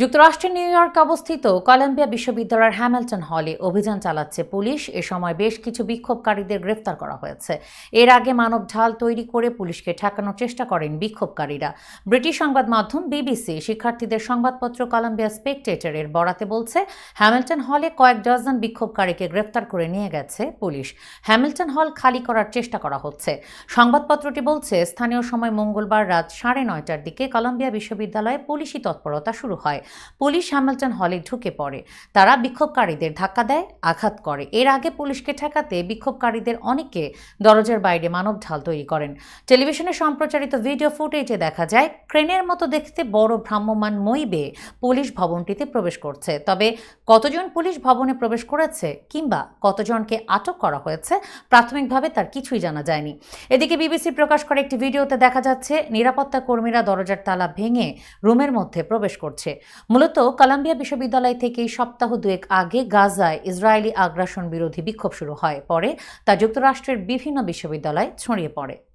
যুক্তরাষ্ট্রের New York অবস্থিত Columbia বিশ্ববিদ্যালয়ের হ্যামিল্টন হলে অভিযান চালাচ্ছে পুলিশ। এ সময় বেশ কিছু বিক্ষোভকারীদের গ্রেফতার করা হয়েছে। এর আগে মানব ঢাল তৈরি করে পুলিশকে ঠেকানোর চেষ্টা করেন বিক্ষোভকারীরা। ব্রিটিশ সংবাদ মাধ্যম বিবিসি শিক্ষার্থীদের সংবাদপত্র কলম্বিয়া স্পেকটেটরের বরাতে বলছে, হ্যামিল্টন হলে কয়েক ডজন বিক্ষোভকারীকে গ্রেফতার করে নিয়ে গেছে পুলিশ। হ্যামিল্টন হল খালি করার চেষ্টা করা হচ্ছে। সংবাদপত্রটি বলছে, স্থানীয় সময় মঙ্গলবার রাত সাড়ে নয়টার দিকে কলম্বিয়া বিশ্ববিদ্যালয়ে পুলিশি তৎপরতা শুরু হয়। পুলিশ হ্যামিল্টন হলে ঢুকে পড়ে। তারা বিক্ষোভকারীদের ধাক্কা দেয়, আঘাত করে। এর আগে পুলিশকে ঠেকাতে বিক্ষোভকারীদের অনেকে দরজার বাইরে মানব ঢাল তৈরি করেন। টেলিভিশনে সম্প্রচারিত ভিডিও ফুটেজে দেখা যায়, ক্রেনের মতো দেখতে বড় ভ্রাম্যমান মই পুলিশ ভবনটিতে প্রবেশ করছে। তবে কতজন পুলিশ ভবনে প্রবেশ করেছে কিংবা কতজনকে আটক করা হয়েছে, প্রাথমিকভাবে তার কিছুই জানা যায়নি। এদিকে বিবিসি প্রকাশ করে একটি ভিডিওতে দেখা যাচ্ছে, নিরাপত্তা কর্মীরা দরজার তালা ভেঙে রুমের মধ্যে প্রবেশ করছে। মূলত কলাম্বিয়া বিশ্ববিদ্যালয় থেকে সপ্তাহ দুয়েক আগে গাজায় ইসরায়েলি আগ্রাসন বিরোধী বিক্ষোভ শুরু হয়। পরে তা যুক্তরাষ্ট্রের বিভিন্ন বিশ্ববিদ্যালয়ে ছড়িয়ে পড়ে।